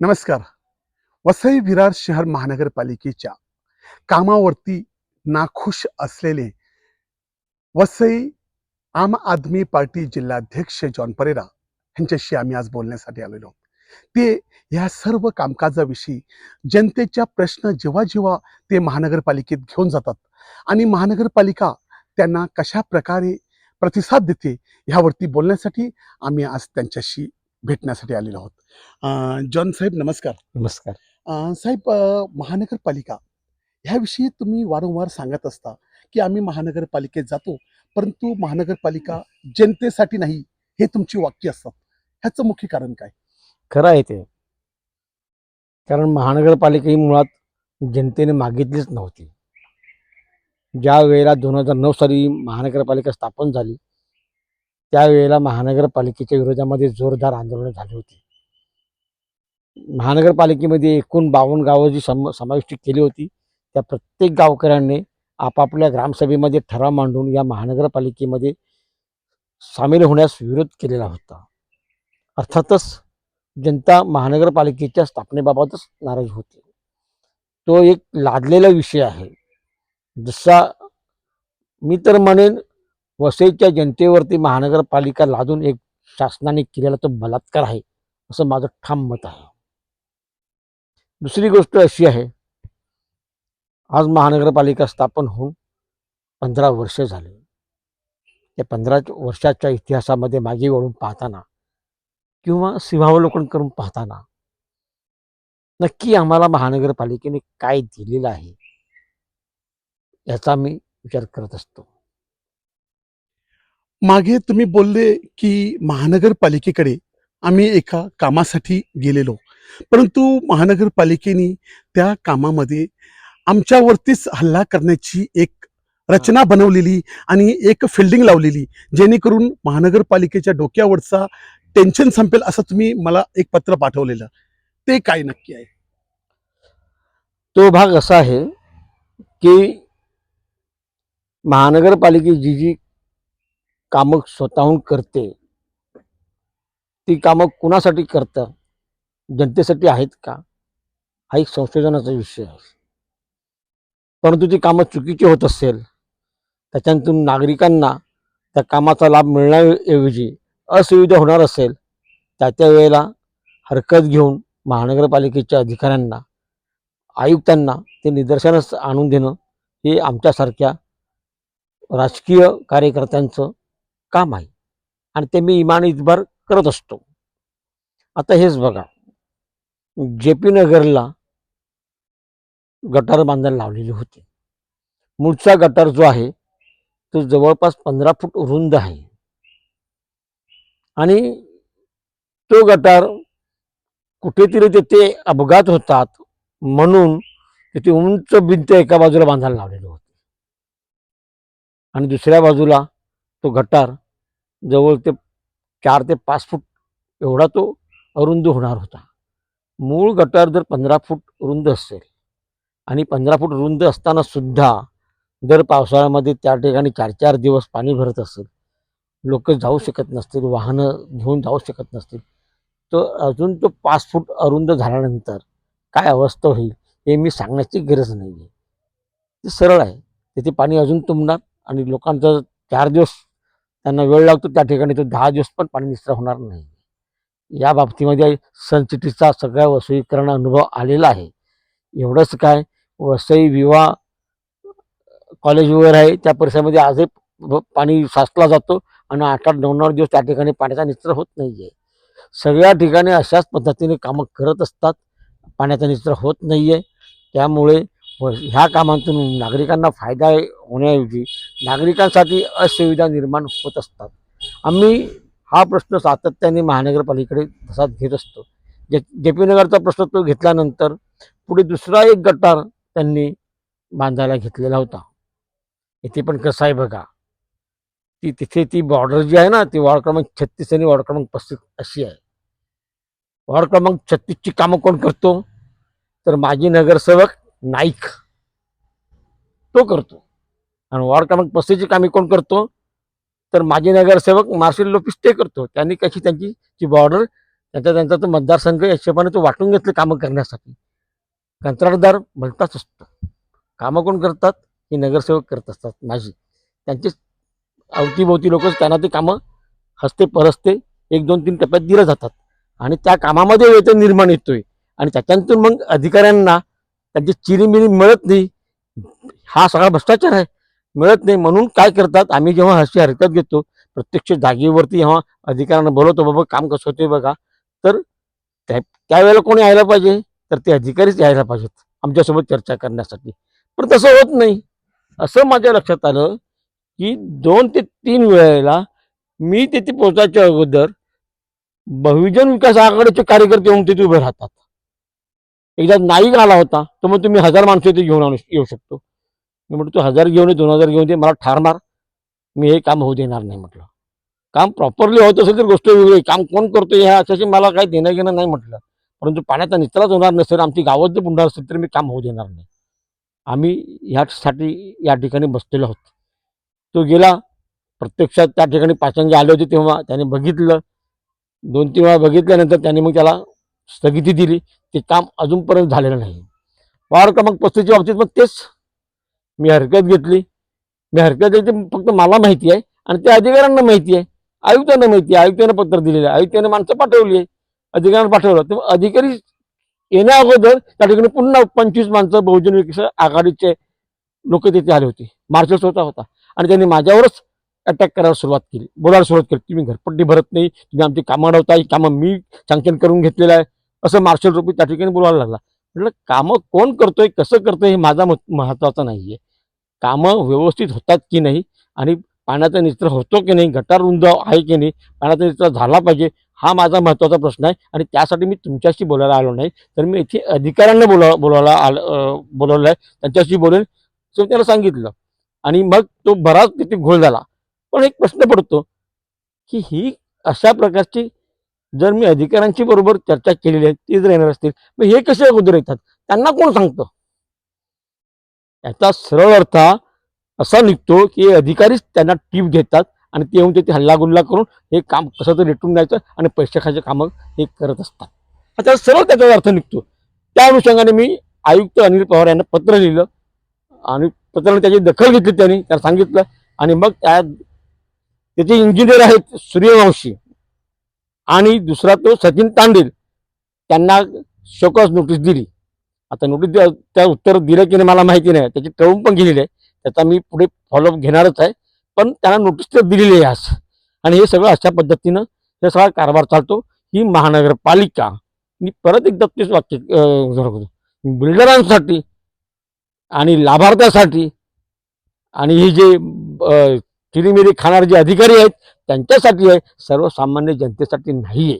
नमस्कार. वसई विरार शहर महानगरपालिकेच्या कामावरती नाखुश असलेले वसई आम आदमी पार्टी जिल्हाध्यक्ष जॉन परेरा यांच्याशी आम्ही आज बोलण्यासाठी आलेलो. आहोत ते ह्या सर्व कामकाजाविषयी जनतेच्या प्रश्न जेव्हा जेव्हा ते महानगरपालिकेत घेऊन जातात आणि महानगरपालिका त्यांना कशा प्रकारे प्रतिसाद देते ह्यावरती बोलण्यासाठी आम्ही आज त्यांच्याशी भेटण्यासाठी आलेलो आहोत. जॉन साहेब नमस्कार. नमस्कार. साहेब महानगरपालिका ह्याविषयी तुम्ही वारंवार सांगत असता की आम्ही महानगरपालिकेत जातो परंतु महानगरपालिका जनतेसाठी नाही हे तुमची वाक्य असतात. ह्याचं मुख्य कारण काय? खरं आहे ते. कारण महानगरपालिका ही मुळात जनतेने मागितलीच नव्हती. ज्या वेळेला दोन हजार नऊ साली महानगरपालिका स्थापन झाली त्यावेळेला महानगरपालिकेच्या विरोधामध्ये जोरदार आंदोलनं झाली होती. महानगरपालिकेमध्ये एकूण बावन्न गावं जी सम समाविष्ट केली होती त्या प्रत्येक गावकऱ्यांनी आपापल्या ग्रामसभेमध्ये ठराव मांडून या महानगरपालिकेमध्ये सामील होण्यास विरोध केलेला होता. अर्थातच जनता महानगरपालिकेच्या स्थापनेबाबतच नाराज होती. तो एक लादलेला विषय आहे. जसा मी तर म्हणेन वसईच्या जनतेवरती महानगरपालिका लादून एक शासनाने केलेला तो बलात्कार आहे असं माझं ठाम मत आहे. दुसरी गोष्ट अशी आहे आज महानगरपालिका स्थापन होऊन पंधरा वर्ष झाले. त्या पंधरा वर्षाच्या इतिहासामध्ये मागे वळून पाहताना किंवा सिंहावलोकन करून पाहताना नक्की आम्हाला महानगरपालिकेने काय दिलेलं आहे याचा मी विचार करत असतो. मागे तुम्ही बोलले की महानगरपालिकेकडे आम्ही एका कामासाठी गेलेलो. परंतु महानगरपालिकेने त्या कामामध्ये आमच्यावरतीच हल्ला करण्याची एक रचना बनवलेली आणि एक फिल्डिंग लावलेली जेणेकरून महानगरपालिकेच्या डोक्यावरचा टेन्शन संपेल असं तुम्ही मला एक पत्र पाठवलेलं. ते काय नक्की आहे? तो भाग असा आहे की महानगरपालिके जी जी कामं स्वतःहून करते. ती कामं कुणासाठी करतं? जनतेसाठी आहेत का? हा एक संशोधनाचा विषय आहे. परंतु ती कामं चुकीची होत असेल त्याच्यातून नागरिकांना त्या कामाचा लाभ मिळण्याऐवजी असुविधा होणार असेल त्या त्या वेळेला हरकत घेऊन महानगरपालिकेच्या अधिकाऱ्यांना आयुक्तांना ते निदर्शनास आणून देणं हे आमच्यासारख्या राजकीय कार्यकर्त्यांचं काम आहे आणि ते मी इमान इतबार करत असतो. आता हेच बघा. जे पी नगरला गटार बांधायला लावलेली होती. मूळचा गटार जो आहे तो जवळपास पंधरा फूट रुंद आहे. आणि तो गटार कुठेतरी तिथे अपघात होतात म्हणून तिथे उंच भिंत एका बाजूला बांधायला लावलेली होती. आणि दुसऱ्या बाजूला तो गटार जवळ ते चार ते पाच फूट एवढा तो अरुंद होणार होता. मूळ गटार जर पंधरा फूट रुंद असेल आणि पंधरा फूट रुंद असताना सुद्धा दर पावसाळ्यामध्ये त्या ठिकाणी चार चार दिवस पाणी भरत असेल लोक जाऊ शकत नसतील वाहनं घेऊन जाऊ शकत नसतील तर अजून तो पाच फूट अरुंद झाल्यानंतर काय अवस्था होईल हे मी सांगण्याची गरज नाही आहे ते सरळ आहे. तिथे पाणी अजून तुंबणार आणि लोकांचा चार दिवस त्यांना वेळ लागतो त्या ठिकाणी तो दहा दिवस पण पाणी निचरा होणार नाही. या बाबतीमध्ये सनसिटीचा सगळ्या वसईकरण अनुभव आलेला आहे. एवढंच काय वसई विवाह कॉलेज वगैरे आहे त्या परिसरामध्ये आजही पाणी साचला जातो आणि आठ आठ नऊ नऊ दिवस त्या ठिकाणी पाण्याचा निचरा होत नाही आहे सगळ्या ठिकाणी अशाच पद्धतीने कामं करत असतात पाण्याचा निचरा होत नाही आहे त्यामुळे व ह्या कामांतून नागरिकांना फायदा होण्याऐवजी नागरिकांसाठी असुविधा निर्माण होत असतात. आम्ही हा प्रश्न सातत्याने महानगरपालिकेकडे तसाच घेत असतो. जे जे पी नगरचा प्रश्न तो घेतल्यानंतर पुढे दुसरा एक गटार त्यांनी बांधायला घेतलेला होता. इथे पण कसं आहे बघा. ती तिथे ती बॉर्डर जी आहे ना ती वॉर्ड क्रमांक छत्तीस आणि वॉर्ड क्रमांक पस्तीस अशी आहे. वॉर्ड क्रमांक छत्तीसची कामं कोण करतो? तर माजी नगरसेवक नाईक. तो करतो. आणि वॉर्ड क्रमांक पस्तीसची कामे कोण करतो? तर माजी नगरसेवक मार्शल लोपिस ते करतो. त्यांनी कशी त्यांची ती बॉर्डर त्यांचा त्यांचा तो मतदारसंघ या हिशोबाने तो वाटून घेतले कामं करण्यासाठी. कंत्राटदार भलताच असतो. कामं कोण करतात? हे नगरसेवक करत असतात. माझी त्यांचे अवतीभोवती लोक त्यांना ते कामं हस्ते परस्ते एक दोन तीन टप्प्यात दिलं जातात. आणि त्या कामामध्ये वेतन निर्माण येतोय. आणि त्याच्यातून मग अधिकाऱ्यांना त्यांची चिरीमिरी मिळत नाही. हा सगळा भ्रष्टाचार आहे. मिळत नाही म्हणून काय करतात? आम्ही जेव्हा अशी हरकत घेतो प्रत्यक्ष जागेवरती जेव्हा अधिकाऱ्यांना बोलवतो बाबा काम कसं होते बघा. तर त्या त्यावेळेला कोणी यायला पाहिजे? तर ते अधिकारीच यायला पाहिजेत आमच्यासोबत चर्चा करण्यासाठी. पण तसं होत नाही. असं माझ्या लक्षात आलं की दोन ते तीन वेळेला मी तिथे पोहोचायच्या अगोदर बहुजन विकास आघाडीचे कार्यकर्ते येऊन तिथे उभे राहतात. एकदा नाईक आला होता तर मग तुम्ही हजार माणसं इथे घेऊन आणू येऊ शकतो. मी म्हटलं तू हजार घेऊन ये दोन हजार घेऊन ये मला ठार मार. मी हे काम होऊ देणार नाही म्हटलं. काम प्रॉपरली होत असेल तर गोष्ट वेगळी आहे. काम कोण करतो हे अशाशी मला काही देणं घेणं नाही म्हटलं. परंतु पाण्याचा निचराच होणार नसेल आमची गावात जर बुडणार असेल तर मी काम होऊ देणार नाही. आम्ही ह्यासाठी या ठिकाणी बसलेलो आहोत. तो गेला प्रत्यक्षात त्या ठिकाणी पाचंगे आले होते तेव्हा त्याने बघितलं. दोन तीन वेळा बघितल्यानंतर त्याने मग त्याला स्थगिती दिली. ते काम अजूनपर्यंत झालेलं नाही. वार क्रमांक पस्तीसच्या बाबतीत मग तेच मी हरकत घेतली. मी हरकत घेतली फक्त मला माहिती आहे आणि त्या अधिकाऱ्यांना माहिती आहे. आयुक्तांना माहिती आहे आयुक्तांना पत्र दिलेलं आहे आयुक्तांना माणसं पाठवली आहे. अधिकाऱ्यांना पाठवलं. तर अधिकारी येण्या अगोदर त्या ठिकाणी पुन्हा पंचवीस माणसं बहुजन विकास आघाडीचे लोक तिथे आले होते. मार्शल स्वतः होता. आणि त्यांनी माझ्यावरच अटॅक करायला सुरुवात केली. बोलायला सुरुवात केली. तुम्ही घरपट्टी भरत नाही तुम्ही आमची कामं अडवता ही कामं मी सँक्शन करून घेतलेलं आहे. असं मार्शल रूपी त्या ठिकाणी बोलायला लागला. म्हटलं कामं कोण करतोय कसं करतोय हे माझा मत महत्वाचं नाही आहे कामं व्यवस्थित होतात की नाही आणि पाण्याचा निचरा होतो की नाही गटार रुंद आहे की नाही पाण्याचा निचरा झाला पाहिजे हा माझा महत्त्वाचा प्रश्न आहे आणि त्यासाठी मी तुमच्याशी बोलायला आलो नाही. तर मी इथे अधिकाऱ्यांना बोला बोलायला आलं बोलवलं आहे त्यांच्याशी बोलेन. सो त्याला सांगितलं. आणि मग तो बराच तिथे घोळ झाला. पण एक प्रश्न पडतो की ही अशा प्रकारची जर मी अधिकाऱ्यांची बरोबर चर्चा केलेली आहे ते जर येणार असतील मग हे कसे अगोदर येतात? त्यांना कोण सांगतं? याचा सरळ अर्थ असा निघतो की अधिकारीच त्यांना टीप घेतात आणि ते येऊन ते हल्लागुल्ला करून हे काम कसं तर रेटून द्यायचं आणि पैसे खायचे कामं हे करत असतात. आता सरळ त्याचा अर्थ निघतो. त्या अनुषंगाने मी आयुक्त अनिल पवार यांना पत्र लिहिलं. आणि पत्राने त्याची दखल घेतली त्यांनी त्याला सांगितलं. आणि मग त्या त्याचे इंजिनियर आहेत सूर्यवंशी. आणि दुसरा तो सचिन तांडेल. त्यांना शोकस नोटीस दिली. आता नोटीस द्या- त्या उत्तर दिलं की नाही मला माहिती नाही. त्याची टळून पण गेलेली आहे. त्याचा मी पुढे फॉलोअप घेणारच आहे. पण त्यांना नोटीस तर दिलेली आहे आज. आणि हे सगळं अशा पद्धतीनं हे सगळा कारभार चालतो. ही महानगरपालिका. मी परत एकदा तेच वाक्य अं, बिल्डरांसाठी आणि लाभार्थ्यासाठी आणि ही जे अं, चिरीमिरी खाणारे जे अधिकारी आहेत त्यांच्यासाठी आहे सर्वसामान्य जनतेसाठी नाही आहे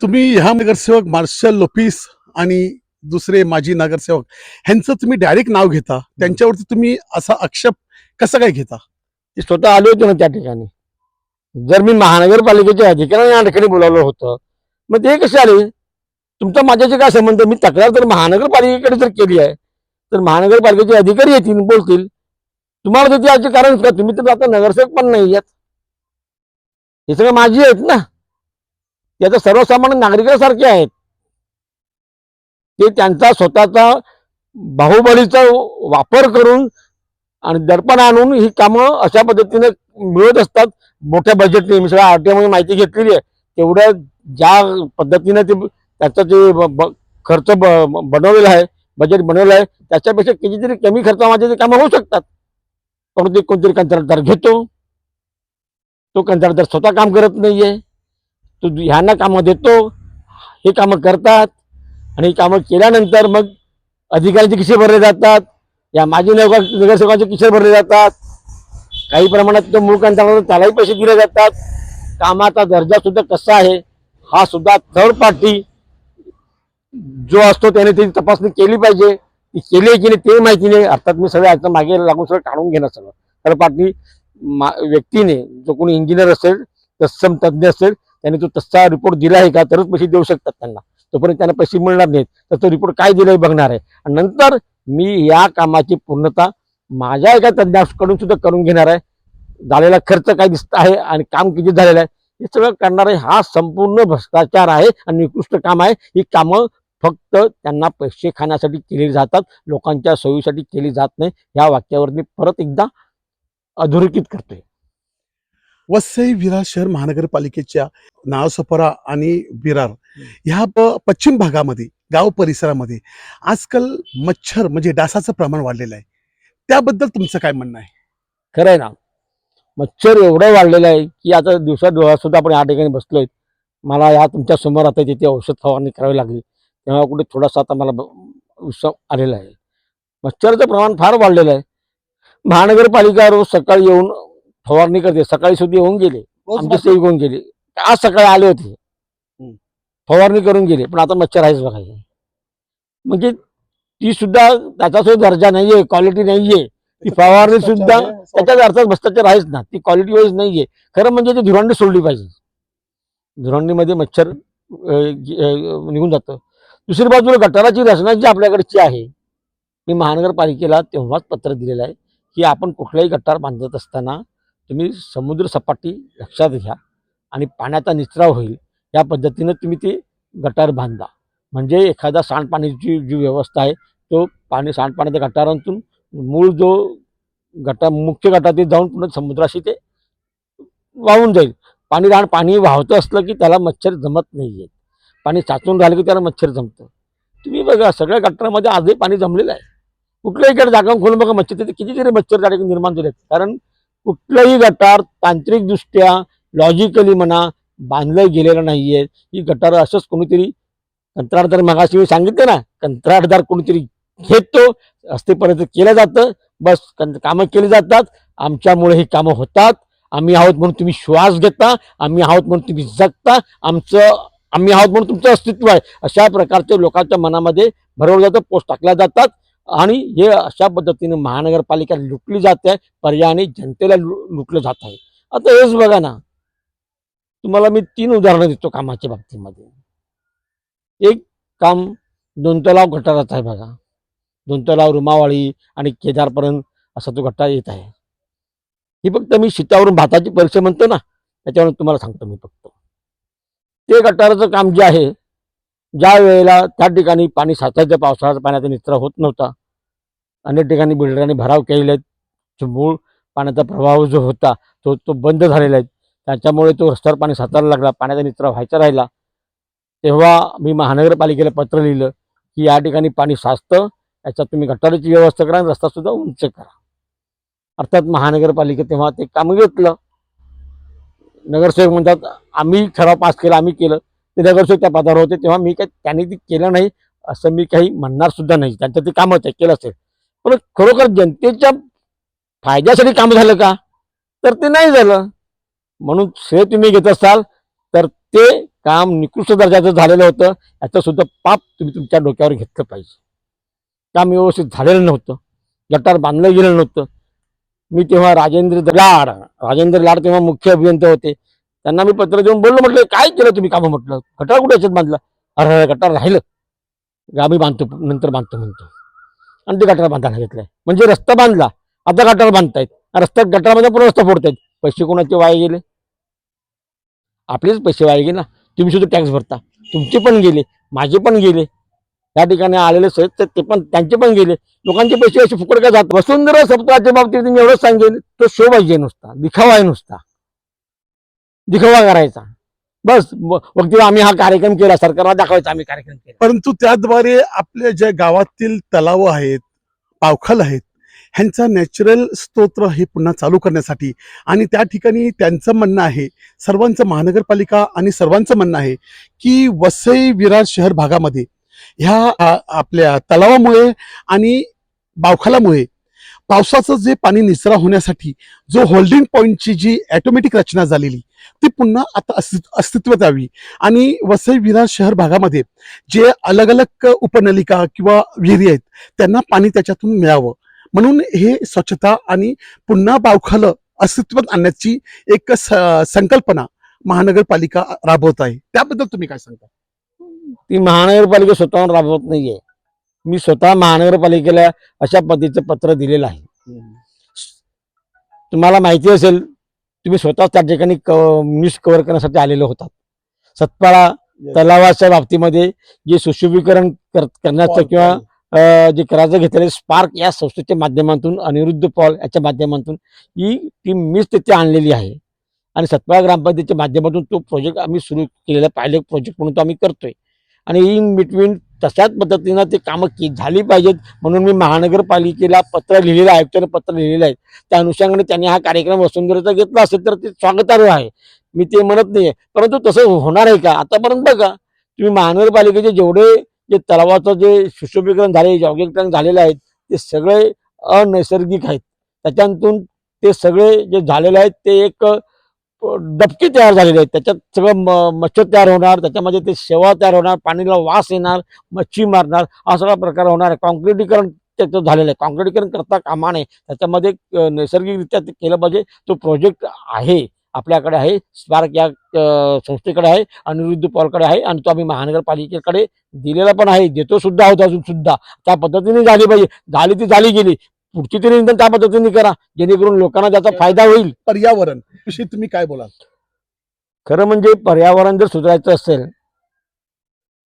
तुम्ही ह्या नगरसेवक मार्शल लोपिस आणि दुसरे माजी नगरसेवक ह्यांचं तुम्ही डायरेक्ट नाव घेता त्यांच्यावरती तुम्ही असा आक्षेप कसा काय घेता? ते स्वतः आले होते ना त्या ठिकाणी. जर मी महानगरपालिकेच्या अधिकाऱ्यांना या ठिकाणी बोलावलं होतं मग ते कसे आले? तुमचा माझ्याशी काय संबंध? मी तक्रार जर महानगरपालिकेकडे जर केली आहे तर महानगरपालिकेचे अधिकारी येतील बोलतील. तुम्हाला त्याची याचे कारण का? तुम्ही तर आता नगरसेवक पण नाही आहेत. हे सगळं माझी आहेत ना. ते आता सर्वसामान्य नागरिकांसारखे आहेत. ते त्यांचा स्वतःचा बाहुबलीचा वापर करून आणि दर्पण आणून ही कामं अशा पद्धतीने मिळत असतात. मोठ्या बजेटने मी सगळ्या आरटीआय माहिती घेतलेली आहे. तेवढ्या ज्या पद्धतीने ते त्याचं जे खर्च ब- बनवलेला आहे बजेट बनवलं आहे त्याच्यापेक्षा कितीतरी कमी खर्चामध्ये ते कामं होऊ शकतात. परंतु ते कोणतरी कंत्राटदार घेतो. तो कंत्राटदार स्वतः काम करत नाहीये. तो ह्यांना कामं देतो हे कामं करतात आणि ही कामं केल्यानंतर मग अधिकाऱ्यांचे किसे भरले जातात या माजी नगर नगरसेवकांचे किसे भरले जातात. काही प्रमाणात तो मूळ कंत्राटदार त्यालाही पैसे दिले जातात. कामाचा दर्जा सुद्धा कसा आहे हा सुद्धा थर्ड पार्टी जो असतो त्याने त्याची तपासणी केली पाहिजे. ती केली आहे की नाही ते माहिती नाही. अर्थात मी सगळं याचं मागे लागून सगळं काढून घेणार सगळं. थर्ड पार्टी व्यक्तीने जो कोणी इंजिनियर असेल तत्सम तज्ज्ञ असेल त्याने तो तसा रिपोर्ट दिला आहे का तरच पैसे देऊ शकतात त्यांना. तोपर्यंत त्यांना पैसे मिळणार नाहीत. तर तो रिपोर्ट काय दिला हे बघणार आहे. आणि नंतर मी या कामाची पूर्णता माझ्या एका तज्ञाकडून सुद्धा करून घेणार आहे. झालेला खर्च काय दिसत आहे आणि काम किती झालेलं आहे हे सगळं करणार आहे. हा संपूर्ण भ्रष्टाचार आहे आणि निकृष्ट काम आहे. ही कामं फक्त त्यांना पैसे खाण्यासाठी केली जातात. लोकांच्या सोयीसाठी केली जात नाही. या वाक्यावर मी परत एकदा अधोरेखित करतोय वसई विरार शहर महानगरपालिकेच्या नावसपरा आणि विरार ह्या प- पश्चिम भागामध्ये गाव परिसरामध्ये आजकाल मच्छर म्हणजे डासाचं प्रमाण वाढलेलं आहे. त्याबद्दल तुमचं काय म्हणणं आहे? खरं आहे ना. मच्छर एवढं वाढलेलं आहे की आता दिवसा डोळ्यात सुद्धा आपण या ठिकाणी बसलोय. मला या तुमच्यासमोर आता तिथे औषध फवारणी करावी लागली. तेव्हा कुठे थोडासा आता मला उत्सव आलेला आहे. मच्छरचं प्रमाण फार वाढलेलं आहे. महानगरपालिका रोज सकाळी येऊन फवारणी करते. सकाळी सुद्धा येऊन गेले. आमचे सेवक येऊन गेले. आज सकाळी आले होते. फवारणी करून गेले. पण आता मच्छर आहेच बघा. हे. म्हणजे ती सुद्धा त्याचा सुद्धा दर्जा नाहीये क्वालिटी नाहीये. ती फवारणी सुद्धा त्याच्याच अर्थात भ्रष्टाचार आहेच ना. ती क्वालिटी वाईज नाहीये. खरं म्हणजे ती धुरांडी सोडली पाहिजे. धुरांडीमध्ये मच्छर निघून जातं. दुसरी बाजूला गटाराची रचना जी आपल्याकडची आहे मी महानगरपालिकेला तेव्हाच पत्र दिलेलं आहे. की आपण कुठलाही गटार बांधत असताना तुम्ही समुद्र सपाटी लक्षात घ्या आणि पाण्याचा निचरा होईल. या पद्धतीनं तुम्ही ते गटार बांधा. म्हणजे एखादा सांडपाण्याची जी व्यवस्था आहे तो पाणी सांडपाण्याच्या गटारांतून मूळ जो गटा मुख्य गटातील जाऊन पुन्हा समुद्राशी ते वाहून जाईल. पाणी राहण पाणी वाहतं असलं की त्याला मच्छर जमत नाही आहे पाणी साचून राहिलं की त्याला मच्छर जमतं. तुम्ही बघा सगळ्या गटारामध्ये आजही पाणी जमलेलं आहे. कुठल्याही इकडे जागा खोलून बघा मच्छर तिथे कितीतरी मच्छर त्या ठिकाणी निर्माण झाले कारण कुठलंही गटार तांत्रिकदृष्ट्या लॉजिकली म्हणा बांधलं गेलेलं नाहीये. ही गटार असंच कोणीतरी कंत्राटदार मागाशी मी सांगितलं ना कंत्राटदार कोणीतरी घेतो रस्तेपर्यंत केलं जातं बस कामं केली जातात आमच्यामुळे ही कामं होतात आम्ही आहोत म्हणून तुम्ही श्वास घेता आम्ही आहोत म्हणून तुम्ही जगता आमचं आम्ही आहोत म्हणून तुमचं अस्तित्व आहे. अशा प्रकारचे लोकांच्या मनामध्ये भरवलं जातं पोस्ट टाकल्या जातात. आणि हे अशा पद्धतीने महानगरपालिका लुटली जाते पर्यायाने जनतेला लु- लुटलं जात आहे. आता हेच बघा ना. तुम्हाला मी तीन उदाहरणं देतो कामाच्या बाबतीमध्ये. एक काम दोन तलाव गटाराचा आहे बघा. दोन तलाव रुमावाळी आणि केदारपर्यंत असा तो गटार येत आहे. ही फक्त मी शितावरून भाताची परीक्षा म्हणतो ना त्याच्यावरून तुम्हाला सांगतो मी फक्त. ते गटाराचं काम जे आहे ज्या वेळेला त्या ठिकाणी पाणी साचायचं पावसाळ्याचा पाण्याचा निचरा होत नव्हता अनेक ठिकाणी बिल्डरांनी भराव केलेले आहेत. मूळ पाण्याचा प्रवाह जो होता तो तो बंद झालेला आहे. त्याच्यामुळे तो रस्त्यावर पाणी साचायला लागला पाण्याचा निचरा व्हायचा राहिला. तेव्हा मी महानगरपालिकेला पत्र लिहिलं की या ठिकाणी पाणी साचतं याच्यात तुम्ही गटारीची व्यवस्था करा आणि रस्तासुद्धा उंच करा. अर्थात महानगरपालिका तेव्हा ते काम घेतलं. नगरसेवक म्हणतात आम्ही ठराव पास केला आम्ही केलं. ते नगरसेवक त्या पदावर होते. तेव्हा मी काही त्यांनी ते केलं नाही असं मी काही म्हणणार सुद्धा नाही. त्यांचं ते कामच आहे केलं असेल. पण खरोखर जनतेच्या फायद्यासाठी काम झालं का? तर ते नाही झालं. म्हणून श्रेय तुम्ही घेत असाल तर ते काम निकृष्ट दर्जाचं झालेलं होतं. याचं सुद्धा पाप तुम्ही तुमच्या डोक्यावर घेतलं पाहिजे. काम व्यवस्थित झालेलं नव्हतं. गटार बांधलं गेलं नव्हतं. मी तेव्हा राजेंद्र लाड राजेंद्र लाड तेव्हा मुख्य अभियंता होते. त्यांना मी पत्र देऊन बोललो म्हटलं काय केलं तुम्ही कामं? म्हटलं गटार कुठे याच्यात बांधला अरे गटार राहिलं. आम्ही बांधतो नंतर बांधतो म्हणतो. आणि ते गटार बांधायला घेतलंय. म्हणजे रस्ता बांधला आता गटार बांधतायत. रस्त्यात गटारमध्ये पुन्हा रस्ता फोडतायत. पैसे कोणाचे वाया गेले? आपलेच पैसे वाया गेले ना. तुम्ही सुद्धा टॅक्स भरता. तुमचे पण गेले माझे पण गेले. त्या ठिकाणी आलेले सहित तर ते पण त्यांचे पण गेले. लोकांचे पैसे असे फुकट का जात वसुंधरा सप्ताहाच्या बाबतीत मी एवढंच सांगेल तो शो पाहिजे नुसता दिखावा आहे नुसता. दिखावा करायचा. बस वक्ती आम्ही हा कार्यक्रम केला सरकारला दाखवायचा आम्ही कार्यक्रम केला. परंतु त्याद्वारे आपल्या ज्या गावातील तलाव आहेत पावखल आहेत ह्यांचा नॅचरल स्तोत्र हे पुन्हा चालू करण्यासाठी आणि त्या ठिकाणी त्यांचं म्हणणं आहे सर्वांचं महानगरपालिका आणि सर्वांचं म्हणणं आहे की वसई विरार शहर भागामध्ये ह्या आपल्या तलावामुळे आणि बावखालामुळे पावसाचं जे पाणी निचरा होण्यासाठी जो होल्डिंग पॉईंटची जी ॲटोमॅटिक रचना झालेली ती पुन्हा आता अस्तित्व अस्तित्वात यावी आणि वसई विरार शहर भागामध्ये जे अलग अलग उपनलिका किंवा विहिरी आहेत त्यांना पाणी त्याच्यातून मिळावं. म्हणून हे स्वच्छता आणि पुन्हा बावखालं अस्तित्वात आणण्याची एक स- संकल्पना महानगरपालिका राबवत आहे. त्याबद्दल तुम्ही काय सांगता? ती महानगरपालिका स्वतःहून राबवत नाहीये. मी स्वतः महानगरपालिकेला अशा पद्धतीचं पत्र दिलेलं आहे. तुम्हाला माहिती असेल तुम्ही स्वतः त्या ठिकाणी न्यूज कव्हर करण्यासाठी आलेले होतात. सतपाळा तलावाच्या बाबतीमध्ये जे सुशोभीकरण कर- करण्याचं किंवा जे करायचं घेतलेले स्पार्क या संस्थेच्या माध्यमातून अनिरुद्ध पॉल याच्या माध्यमातून ही टीम मीच तिथे आणलेली आहे. आणि सतपाळा ग्रामपंचायतीच्या माध्यमातून तो प्रोजेक्ट आम्ही सुरू केलेला पायलट प्रोजेक्ट म्हणून तो आम्ही करतोय. आणि इन बिटवीन तशाच पद्धतीनं ते कामं की झाली पाहिजेत. म्हणून मी महानगरपालिकेला पत्र लिहिलेलं आहे आयुक्तांना पत्र लिहिलेलं आहे. त्या अनुषंगाने त्यांनी हा कार्यक्रम वसुंधरेचा घेतला असेल तर ते स्वागतार्ह आहे. मी ते म्हणत नाही परंतु तसं होणार आहे का? आतापर्यंत बघा तुम्ही महानगरपालिकेचे जेवढे जे तलावाचं जे सुशोभीकरण झाले जॉगिंग झालेले आहेत ते सगळे अनैसर्गिक आहेत. त्याच्यातून ते सगळे जे झालेले आहेत ते एक डबके तयार झालेले आहेत. त्याच्यात सगळं मच्छर तयार होणार त्याच्यामध्ये ते शेवा तयार होणार पाणीला वास येणार मच्छी मारणार हा सगळा प्रकार होणार आहे. कॉन्क्रिटीकरण त्याचं झालेलं आहे. कॉन्क्रिटीकरण करता कामा नये. त्याच्यामध्ये नैसर्गिकरित्या ते केलं पाहिजे. तो प्रोजेक्ट आहे. आपल्याकडे आहे. स्पार्क या संस्थेकडे आहे. अनिरुद्ध पॉलकडे आहे. आणि तो आम्ही महानगरपालिकेकडे दिलेला पण आहे. देतो सुद्धा आहोत अजून सुद्धा. त्या पद्धतीने झाली पाहिजे. झाली ती झाली गेली. पुढची तरी निदान त्या पद्धतीने करा. जेणेकरून लोकांना त्याचा फायदा होईल. पर्यावरण विषयी तुम्ही काय बोलाल? खरं म्हणजे पर्यावरण जर सुधारायचं असेल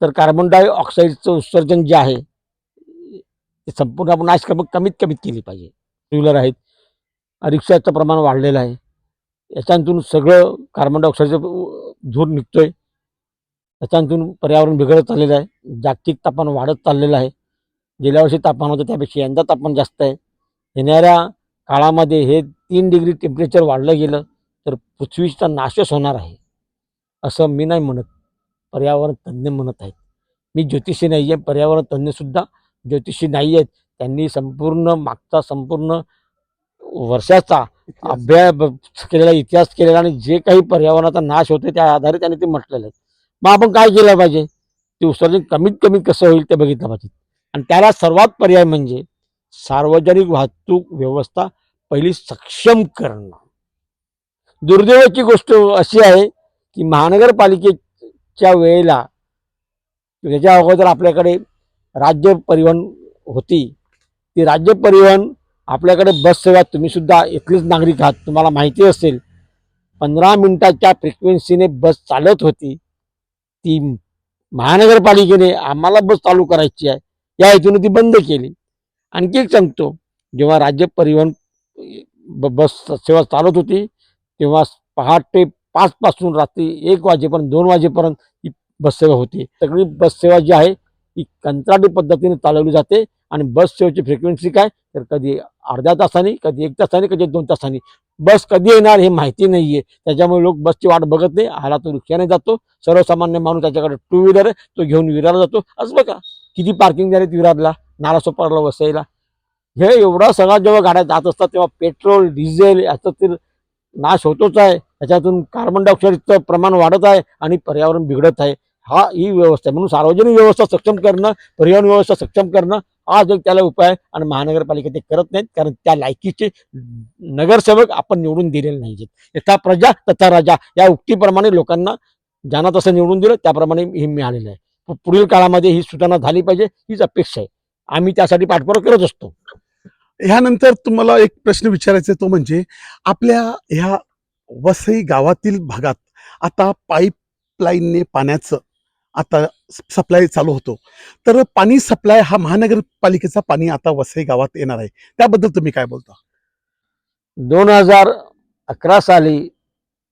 तर कार्बन डायऑक्साईडचं उत्सर्जन जे आहे ते संपूर्ण आपण नाश कमी कमीत कमीत केली पाहिजे. टू व्हीलर आहेत. रिक्षाचं प्रमाण वाढलेलं आहे. याच्यातून सगळं कार्बन डायऑक्साईडचं धूर निघतोय. त्याच्यातून पर्यावरण बिघडत चाललेलं आहे. जागतिक तापमान वाढत चाललेलं आहे. गेल्या वर्षी तापमान होतं त्यापेक्षा यंदा तापमान जास्त आहे. येणाऱ्या काळामध्ये हे तीन डिग्री टेम्परेचर वाढलं गेलं तर पृथ्वीचा नाशच होणार आहे. असं मी नाही म्हणत. पर्यावरण तज्ज्ञ म्हणत आहेत. मी ज्योतिषी नाही आहे पर्यावरण तज्ज्ञसुद्धा ज्योतिषी नाही आहेत. त्यांनी संपूर्ण मागचा संपूर्ण वर्षाचा अभ्यास केलेला इतिहास केलेला आणि जे काही पर्यावरणाचा नाश होते त्या आधारे त्यांनी ते म्हटलेलं आहे. मग आपण काय केलं पाहिजे? ते उत्सर्जन कमीत कमी कसं होईल ते बघितलं पाहिजे. आणि त्याला सर्वात पर्याय म्हणजे सार्वजनिक वाहतूक व्यवस्था पहिली सक्षम करणं. दुर्दैवाची गोष्ट अशी आहे की महानगरपालिकेच्या वेळेला त्याच्या अगोदर आपल्याकडे राज्य परिवहन होती. ती राज्य परिवहन आपल्याकडे बससेवा तुम्हीसुद्धा तुम्ही सुद्धा इथलेच नागरिक आहात तुम्हाला माहिती असेल. पंधरा मिनिटाच्या फ्रिक्वेन्सीने बस चालत होती. ती महानगरपालिकेने आम्हाला बस चालू करायची आहे. या हेतूने ती बंद केली. आणखी एक सांगतो. जेव्हा राज्य परिवहन ब- बस सेवा चालत होती तेव्हा पहाटे पाचपासून रात्री एक वाजेपर्यंत दोन वाजेपर्यंत ही बससेवा होती. सगळी बस सेवा जी आहे ती कंत्राटी पद्धतीने चालवली जाते आणि बस सेवेची फ्रिक्वेन्सी काय? तर कधी अर्ध्या तासाने कधी एक तासाने कधी दोन तासाने. बस कधी येणार हे माहिती नाही आहे त्याच्यामुळे लोक बसची वाट बघत नाही आला तो रिक्षाने जातो. सर्वसामान्य माणूस त्याच्याकडे टू व्हीलर आहे तो घेऊन विरारला जातो. असं बघा. किती पार्किंग झाले विरारला? नालासोपारला वसईला. हे एवढा सगळा जेव्हा गाड्या जात असतात तेव्हा पेट्रोल डिझेल याचा तर नाश होतोच आहे. त्याच्यातून कार्बन डायऑक्साईडचं प्रमाण वाढत आहे आणि पर्यावरण बिघडत आहे. हा ही व्यवस्था आहे. म्हणून सार्वजनिक व्यवस्था सक्षम करणं पर्यावरण व्यवस्था सक्षम करणं आज एक त्याला उपाय आणि महानगरपालिका ते करत नाहीत. कारण त्या लायकीचे नगरसेवक आपण निवडून दिलेले नाहीत यथा प्रजा तथा राजा या उक्तीप्रमाणे लोकांना ज्यांना तसं निवडून दिलं त्याप्रमाणे हे मिळालेलं आहे. पुढील काळामध्ये ही सुधारणा झाली पाहिजे हीच अपेक्षा आहे. आम्ही त्यासाठी पाठपुरावा करत असतो. ह्यानंतर तुम्हाला एक प्रश्न विचारायचा आहे तो म्हणजे आपल्या ह्या वसई गावातील भागात आता पाईपलाईनने पाण्याचं आता सप्लाय चालू होतो. तर पाणी सप्लाय हा महानगरपालिकेचा पाणी आता वसई गावात येणार आहे. त्याबद्दल तुम्ही काय बोलता? दोन हजार अकरा साली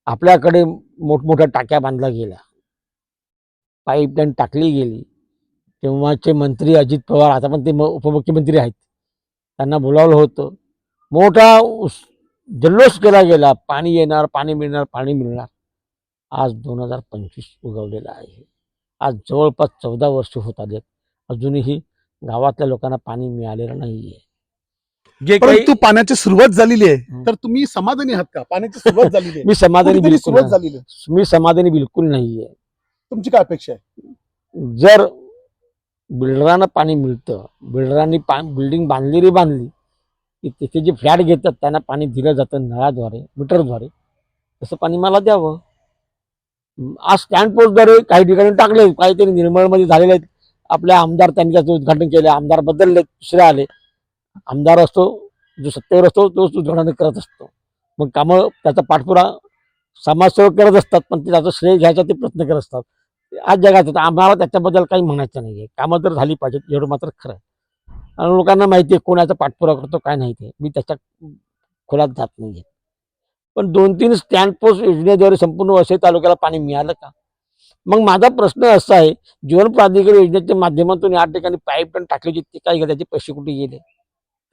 आपल्याकडे मोठमोठ्या टाक्या बांधल्या गेल्या. पाईपलाईन टाकली गेली. तेव्हाचे मंत्री अजित पवार आता पण ते म- उपमुख्यमंत्री आहेत. त्यांना बोलावलं होतं. मोठा उस- जल्लोष केला गेला. पाणी येणार पाणी मिळणार पाणी मिळणार. आज दोन हजार पंचवीस उगवलेला आहे. आज जवळपास चौदा वर्ष होत आलेत. अजूनही गावातल्या लोकांना पाणी मिळालेलं नाहीये. जे काही परंतु पाण्याची सुरुवात झालेली आहे. हं. तर तुम्ही समाधानी आहात का? पाण्याची सुरुवात झालेली आहे. मी समाधानी कुठेतरी बिलकुल सुरुवात नाही. झालेली आहे. मी समाधानी बिलकुल नाहीये. तुमची काय अपेक्षा आहे? जर बिल्डरांना पाणी मिळतं. बिल्डरांनी पा बिल्डिंग बांधली रे बांधली की तिथे जे फ्लॅट घेतात त्यांना पाणी दिलं जातं नळाद्वारे मीटरद्वारे. तसं पाणी मला द्यावं. आज स्टँड पोस्टद्वारे काही ठिकाणी टाकले काहीतरी निर्मळमध्ये झालेले आहेत. आपले आमदार त्यांनी त्याचं उद्घाटन केलं आमदार बदलले दुसरे आले. आमदार असतो जो सत्तेवर असतो तोच उद्घाटन करत असतो. मग कामं त्याचा पाठपुरा समाजसेवक करत असतात पण ते त्याचं श्रेय घ्यायचा ते प्रयत्न करत असतात. आज जगात होतं. तर आम्हाला त्याच्याबद्दल काही म्हणायचं नाही आहे कामं तर झाली पाहिजेत एवढं मात्र खरं आहे. आणि लोकांना माहिती आहे कोणाचा पाठपुरा करतो काय नाही ते. मी त्याच्या खोलात जात नाही आहे पण दोन तीन स्टँड पोस्ट योजनेद्वारे संपूर्ण वसई तालुक्याला पाणी मिळालं का? मग माझा प्रश्न असा आहे जीवन प्राधिकरण योजनेच्या माध्यमातून या ठिकाणी पाईपलाईन टाकली होती ते काय गेले? त्याचे पैसे कुठे गेले?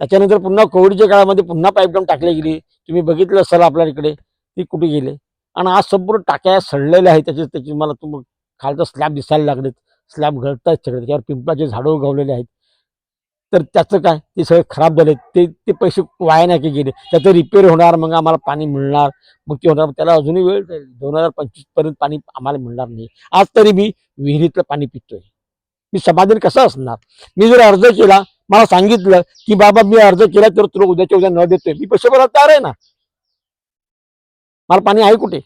त्याच्यानंतर पुन्हा कोविडच्या काळामध्ये पुन्हा पाईपलाईन टाकली गेली. तुम्ही बघितलं असाल आपल्या इकडे ती कुठे गेले? आणि आज संपूर्ण टाक्या सडलेल्या आहेत त्याचे त्याची मला तुम्ही खालचं स्लॅब दिसायला लागलेत. स्लॅब गळतायत सगळे. त्याच्यावर पिंपळाचे झाडं उगवलेले आहेत. तर त्याचं काय? ते सगळे खराब झाले ते ते पैसे वाया नाही की गेले. त्याचं रिपेअर होणार मग आम्हाला पाणी मिळणार. मग ते होणार. त्याला अजूनही वेळ जाईल. दोन हजार पंचवीसपर्यंत पाणी आम्हाला मिळणार नाही. आज तरी मी विहिरीतलं पाणी पितोय. मी समाधान कसं असणार? मी जर अर्ज केला मला सांगितलं की बाबा मी अर्ज केला तर तुला उद्याच्या उद्या न देतोय. मी पैसे भरायला तयार आहे ना? मला पाणी आहे कुठे?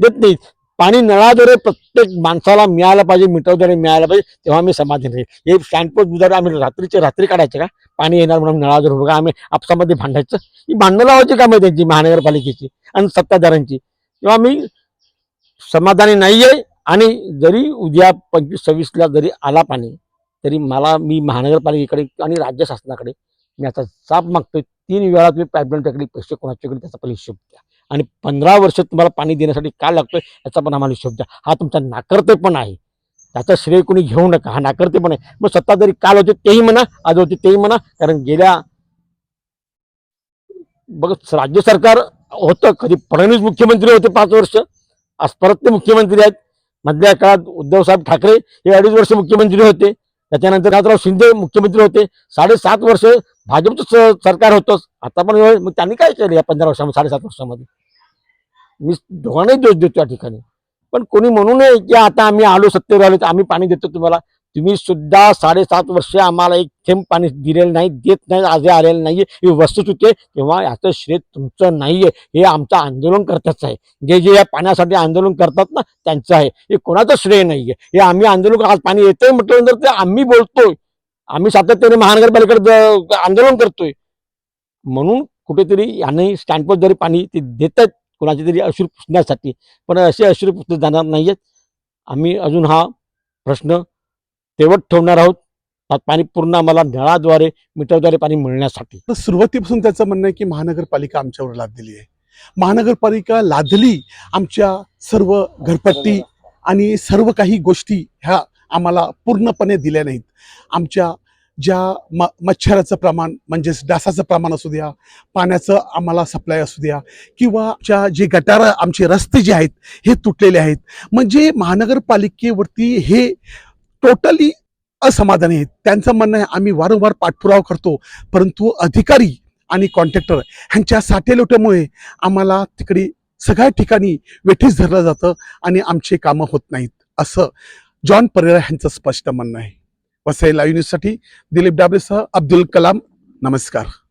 देत नाही पाणी नळाद्वारे प्रत्येक माणसाला मिळालं पाहिजे मीटरद्वारे मिळालं पाहिजे तेव्हा मी समाधान राहील हे स्टँडपोस्ट दुधारे आम्ही रात्रीचे रात्री काढायचे का? पाणी येणार म्हणून नळाद्वारे बघा आम्ही आपसामध्ये भांडायचं. ही भांडणं लावायची कामं त्यांची महानगरपालिकेची आणि सत्ताधाऱ्यांची. तेव्हा मी समाधानी नाही आहे आणि जरी उद्या पंचवीस सव्वीसला जरी आला पाणी तरी मला मी महानगरपालिकेकडे आणि राज्य शासनाकडे मी आता साप मागतोय. तीन वेळा तुम्ही पाईपलाईन टाकली पैसे कोणाच्याकडे त्याचा पण हिशोब द्या. आणि पंधरा वर्ष तुम्हाला पाणी देण्यासाठी काय लागतोय याचा पण आम्हाला हिशोब द्या. हा तुमचा नाकर्ते पण आहे. त्याचा श्रेय कोणी घेऊ नका. हा नाकर्ते पण आहे. मग सत्ता जरी काल होते तेही म्हणा आज होते तेही म्हणा कारण गेल्या बघ राज्य सरकार होतं. कधी फडणवीस मुख्यमंत्री होते पाच वर्ष. आज परत ते मुख्यमंत्री आहेत. मधल्या काळात उद्धवसाहेब ठाकरे हे अडीच वर्ष मुख्यमंत्री होते. त्याच्यानंतर राजराव शिंदे मुख्यमंत्री होते. साडेसात वर्ष भाजपचं सरकार होतंच आता पण मग त्यांनी काय केलं या पंधरा वर्षामध्ये साडेसात वर्षामध्ये? मी दोघांनाही दोष देतो या ठिकाणी. पण कोणी म्हणू नये की आता आम्ही आलो सत्तेवर आलो तर आम्ही पाणी देतो तुम्हाला. तुम्ही सुद्धा साडेसात वर्ष आम्हाला एक थेंब पाणी दिलेलं नाही देत नाही आजही आलेलं नाहीये. ही वस्तुस्थिती होते तेव्हा याचं श्रेय तुमचं नाहीये. हे आमचं आंदोलन करताच आहे. जे जे या पाण्यासाठी आंदोलन करतात ना त्यांचं आहे. हे कोणाचं श्रेय नाहीये. हे आम्ही आंदोलन आज पाणी येतंय म्हटल्यानंतर ते आम्ही बोलतोय. आम्ही सातत्याने महानगरपालिकेकडे आंदोलन करतोय. म्हणून कुठेतरी यांनी स्टँडपोस्ट जरी पाणी ते देत आहेत कोणाचे तरी अश्रू पुसण्यासाठी पण असे अश्रू पुसले जाणार आहेत आम्ही अजून हा प्रश्न तेवट ठेवणार आहोत. पाणी पूर्ण आम्हाला नळाद्वारे मीटरद्वारे पाणी मिळण्यासाठी. तर सुरुवातीपासून त्याचं म्हणणं आहे की महानगरपालिका आमच्यावर लादलेली आहे. महानगरपालिका लादली आमच्या सर्व घरपट्टी आणि सर्व काही गोष्टी ह्या आम्हाला पूर्णपणे दिल्या नाहीत. आमच्या ज्या म मच्छराचं प्रमाण म्हणजेच डासाचं प्रमाण असू द्या पाण्याचं आम्हाला सप्लाय असू द्या किंवा ज्या जे गटार आमचे रस्ते जे आहेत हे तुटलेले आहेत म्हणजे महानगरपालिकेवरती हे टोटली असमाधानी आहेत. त्यांचं म्हणणं आहे आम्ही वारंवार पाठपुरावा करतो परंतु अधिकारी आणि कॉन्ट्रॅक्टर ह्यांच्या साठेलोट्यामुळे आम्हाला तिकडे सगळ्या ठिकाणी वेठीस धरलं जातं आणि आमचे कामं होत नाहीत असं जॉन परेरा ह्यांचं स्पष्ट म्हणणं आहे. वसई लाईव्ह न्यूजसाठी दिलीप डाबरेसह अब्दुल कलाम. नमस्कार.